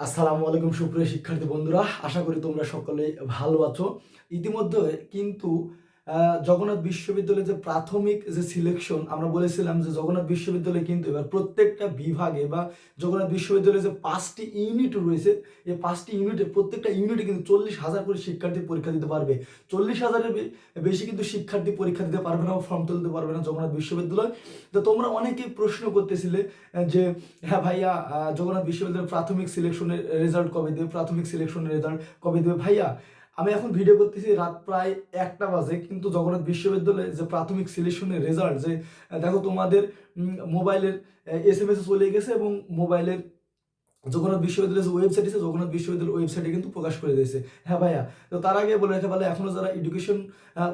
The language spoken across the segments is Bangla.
আসসালামু আলাইকুম সুপ্রিয় শিক্ষার্থী বন্ধুরা। আশা করি তোমরা সকলে ভালো আছো। ইতিমধ্যে কিন্তু জগন্নাথ বিশ্ববিদ্যালয়ের যে প্রাথমিক যে সিলেকশন আমরা বলেছিলাম যে জগন্নাথ বিশ্ববিদ্যালয়ে কিন্তু এবার প্রত্যেকটা বিভাগে বা জগন্নাথ বিশ্ববিদ্যালয়ে যে পাঁচটি ইউনিট রয়েছে এই পাঁচটি ইউনিটে প্রত্যেকটা ইউনিটে কিন্তু চল্লিশ হাজার করে শিক্ষার্থী পরীক্ষা দিতে পারবে। চল্লিশ হাজারের বেশি কিন্তু শিক্ষার্থী পরীক্ষা দিতে পারবে না ফর্ম তুলতে পারবে না জগন্নাথ বিশ্ববিদ্যালয়। তো তোমরা অনেকেই প্রশ্ন করতেছিলে যে হ্যাঁ ভাইয়া জগন্নাথ বিশ্ববিদ্যালয়ের প্রাথমিক সিলেকশনের রেজাল্ট কবে দেবে? প্রাথমিক সিলেকশনের রেজাল্ট কবে দেবে? ভাইয়া আমি এখন ভিডিও করতেছি রাত প্রায় একটা বাজে, কিন্তু জগন্নাথ বিশ্ববিদ্যালয়ে যে প্রাথমিক সিলেকশনের রেজাল্ট যে দেখো তোমাদের মোবাইলের এস এম এস চলে গেছে এবং মোবাইলের জগন্নাথ বিশ্ববিদ্যালয়ের যে ওয়েবসাইট আছে, জগন্নাথ বিশ্ববিদ্যালয়ের ওয়েবসাইটে কিন্তু প্রকাশ করে দিয়েছে। হ্যাঁ ভাইয়া, তো তার আগে বলে রাখা ভালো এখনও যারা এডুকেশন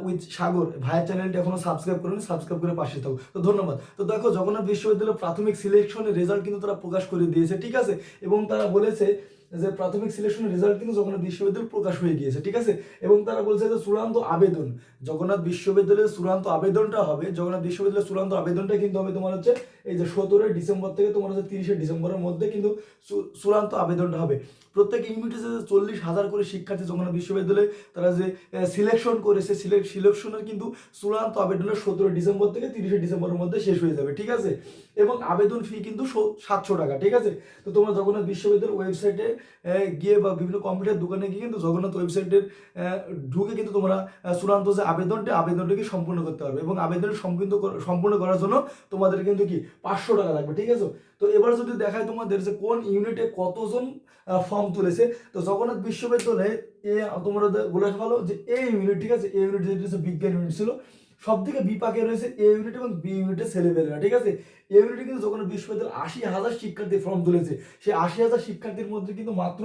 উইথ সাগর ভাইয়া চ্যানেলটি এখনও সাবস্ক্রাইব করেন সাবস্ক্রাইব করে পাশে থাকো। তো ধন্যবাদ। তো দেখো জগন্নাথ বিশ্ববিদ্যালয়ের প্রাথমিক সিলেকশনের রেজাল্ট কিন্তু তারা প্রকাশ করে দিয়েছে, ঠিক আছে? এবং তারা বলেছে যে প্রাথমিক সিলেকশনের রেজাল্ট কিন্তু জগন্নাথ বিশ্ববিদ্যালয় প্রকাশ হয়ে গিয়েছে, ঠিক আছে? এবং তারা বলছে যে চূড়ান্ত আবেদন, জগন্নাথ বিশ্ববিদ্যালয়ের চূড়ান্ত আবেদনটা হবে, জগন্নাথ বিশ্ববিদ্যালয়ের চূড়ান্ত আবেদনটা কিন্তু হবে তোমার হচ্ছে এই যে সতেরোই ডিসেম্বর থেকে তোমার হচ্ছে তিরিশে ডিসেম্বরের মধ্যে কিন্তু চূড়ান্ত আবেদনটা হবে। প্রত্যেক ইউনিটে যে চল্লিশ হাজার করে শিক্ষার্থী জগন্নাথ বিশ্ববিদ্যালয়ে তারা যে সিলেকশন করেছে সিলেক্ট সিলেকশনের কিন্তু চূড়ান্ত আবেদনের সতেরো ডিসেম্বর থেকে তিরিশে ডিসেম্বরের মধ্যে শেষ হয়ে যাবে, ঠিক আছে? এবং আবেদন ফি কিন্তু সাতশো টাকা, ঠিক আছে? তো তোমরা জগন্নাথ বিশ্ববিদ্যালয়ের ওয়েবসাইটে গিয়ে বা বিভিন্ন কম্পিউটার দোকানে গিয়ে কিন্তু জগন্নাথ ওয়েবসাইটের ঢুকে কিন্তু তোমরা চূড়ান্ত যে আবেদনটা, আবেদনটাকে সম্পূর্ণ করতে পারবে এবং আবেদন সম্পূর্ণ সম্পূর্ণ করার জন্য তোমাদের কিন্তু কি, পাঁচশো টাকা লাগবে, ঠিক আছে? তো এবার যদি দেখায় তোমাদের যে কোন ইউনিটে কতজন ফর্ম তুলেছে, তো জগন্নাথ বিশ্ববিদ্যালয়ে, এ, তোমরা বলে ভালো যে এই ইউনিট, ঠিক আছে? এই ইউনিট যেটা বিজ্ঞান ইউনিট ছিল সব থেকে বিপাকে রয়েছে এ ইউনিট এবং বি ইউনিটের ছেলেপেলেরা ঠিক আছে? এ ইউনিটে কিন্তু যখন বিশ্ববিদ্যালয় আশি হাজার শিক্ষার্থী ফর্ম তুলেছে, সেই আশি হাজার শিক্ষার্থীর মধ্যে কিন্তু মাত্র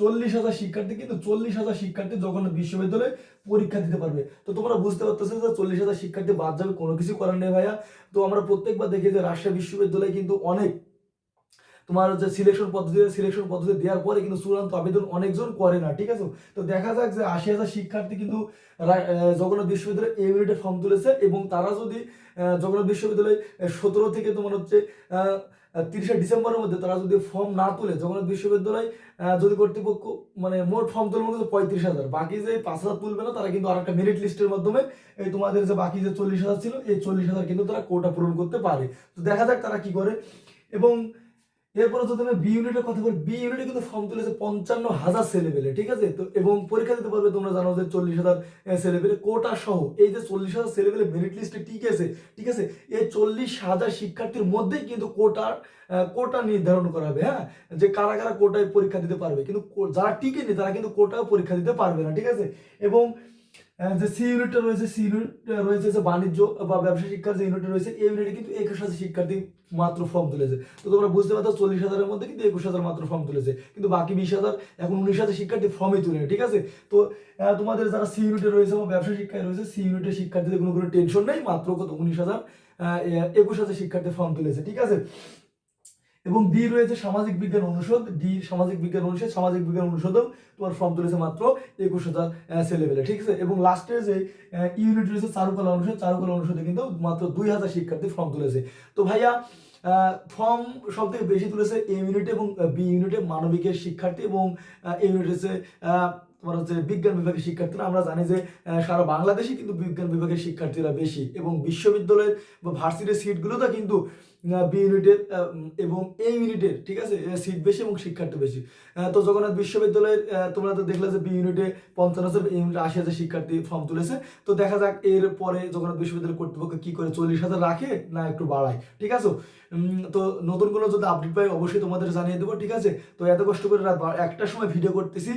চল্লিশ হাজার শিক্ষার্থী কিন্তু চল্লিশ হাজার শিক্ষার্থী যখন বিশ্ববিদ্যালয়ে পরীক্ষা দিতে পারবে। তো তোমরা বুঝতে পারতেছো যে চল্লিশ হাজার শিক্ষার্থী বাদ যাবে, কোনো কিছু করার নেই ভাইয়া। তো আমরা প্রত্যেকবার দেখি যে রাজশাহী বিশ্ববিদ্যালয়ে কিন্তু অনেক তোমার যে সিলেকশন পদ্ধতি সিলেকশন পদ্ধতি দেওয়ার পরে কিন্তু চূড়ান্ত আবেদন অনেকজন করে না, ঠিক আছে? তো দেখা যাক যে আশি হাজার শিক্ষার্থী কিন্তু জগন্নাথ বিশ্ববিদ্যালয়ে এই ইউনিটে ফর্ম তুলেছে এবং তারা যদি জগন্নাথ বিশ্ববিদ্যালয়ে সতেরো থেকে তোমার হচ্ছে তিরিশে ডিসেম্বরের মধ্যে তারা যদি ফর্ম না তুলে, জগন্নাথ বিশ্ববিদ্যালয় যদি কর্তৃপক্ষ মানে মোট ফর্ম তুলবে মধ্যে পঁয়ত্রিশ হাজার, বাকি যে পাঁচ হাজার তুলবে না, তারা কিন্তু আর একটা মেরিট লিস্টের মাধ্যমে এই তোমাদের যে বাকি যে চল্লিশ হাজার ছিল, এই চল্লিশ হাজার কিন্তু তারা কোটা পূরণ করতে পারে। তো দেখা যাক তারা কি করে এবং এরপরে যদি আমি বি ইউনিটের কথা বলি বি ইউনিটে কিন্তু ফর্ম তুলেছে পঞ্চান্ন হাজার ছেলেবেলে ঠিক আছে? তো এবং পরীক্ষা দিতে পারবে তোমরা জানো যে চল্লিশ হাজার ছেলেবেলে কোটা সহ, এই যে চল্লিশ হাজার ছেলেবেলে মেরিট লিস্টে ঠিক আছে ঠিক আছে? এই চল্লিশ হাজার শিক্ষার্থীর মধ্যেই কিন্তু কোটার কোটা নির্ধারণ করা হবে হ্যাঁ? যে কারা কারা কোটায় পরীক্ষা দিতে পারবে। কিন্তু যারা টিকেনি তারা কিন্তু কোটায় পরীক্ষা দিতে পারবে না, ঠিক আছে? এবং যে সি ইউনিটটা রয়েছে সি ইউনিট রয়েছে যে বাণিজ্য বা ব্যবসা শিক্ষার যে ইউনিট রয়েছে, এই ইউনিটে কিন্তু একুশ হাজার শিক্ষার্থী মাত্র ফর্ম তুলেছে। তো তোমরা বুঝতে পারছ চল্লিশ হাজারের মধ্যে কিন্তু একুশ হাজার মাত্র ফর্ম তুলেছে। কিন্তু বাকি বিশ হাজার, এখন উনিশ হাজার শিক্ষার্থী ফর্মে তুলে ঠিক আছে? তো তোমাদের যারা সি ইউনিটে রয়েছে বা ব্যবসা শিক্ষায় রয়েছে সি ইউনিটের শিক্ষার্থীদের কোনো কোনো টেনশন নেই, মাত্র কত? উনিশ হাজার একুশ হাজার শিক্ষার্থী ফর্ম তুলেছে, ঠিক আছে? এবং ডি রয়েছে সামাজিক বিজ্ঞান অনুষদ ডি সামাজিক বিজ্ঞান অনুষদ, সামাজিক বিজ্ঞান অনুষদেও তোমার ফর্ম তুলেছে মাত্র একুশ হাজার ছেলেবেলে ঠিক আছে? এবং লাস্টে যে ইউনিট রয়েছে চারুকলা অনুষদ, চারুকলা অনুষদে কিন্তু মাত্র দুই হাজার শিক্ষার্থী ফর্ম তুলেছে। তো ভাইয়া ফর্ম সব থেকে বেশি তুলেছে এ ইউনিটে এবং বি ইউনিটে মানবিকের শিক্ষার্থী এবং এ ইউনিট হচ্ছে তোমার হচ্ছে বিজ্ঞান বিভাগের শিক্ষার্থীরা, আমরা জানি যে সারা বাংলাদেশে কিন্তু বিজ্ঞান বিভাগের শিক্ষার্থীরা বেশি এবং বিশ্ববিদ্যালয়ের বা ভার্সিটির সিটগুলোতে কিন্তু বি ইউনিটের এবং এ ইউনিটের, ঠিক আছে সিট বেশি এবং শিক্ষার্থী বেশি। তো জগন্নাথ বিশ্ববিদ্যালয়ের তোমরা তো দেখলে যে বি ইউনিটে পঞ্চান্ন হাজার, এ ইউনিটে আশি হাজার শিক্ষার্থী ফর্ম তুলেছে। তো দেখা যাক এর পরে জগন্নাথ বিশ্ববিদ্যালয় কর্তৃপক্ষ কি করে চল্লিশ হাজার রাখে না একটু বাড়ায়, ঠিক আছে? তো নতুন কোনো যদি আপডেট পাই, অবশ্যই তোমাদের জানিয়ে দেবো, ঠিক আছে? তো এত কষ্ট করে রাত একটার সময় ভিডিও করতেছি।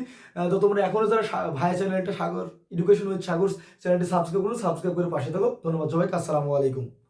তো তোমরা এখনও যারা সা- ভাই একটা সাগর এডুকেশন উইথ সাগর চ্যানেলটি সাবস্ক্রাইব করুন সাবস্ক্রাইব করে পাশে থাকো ধন্যবাদ সবাইকে, আসসালামু আলাইকুম।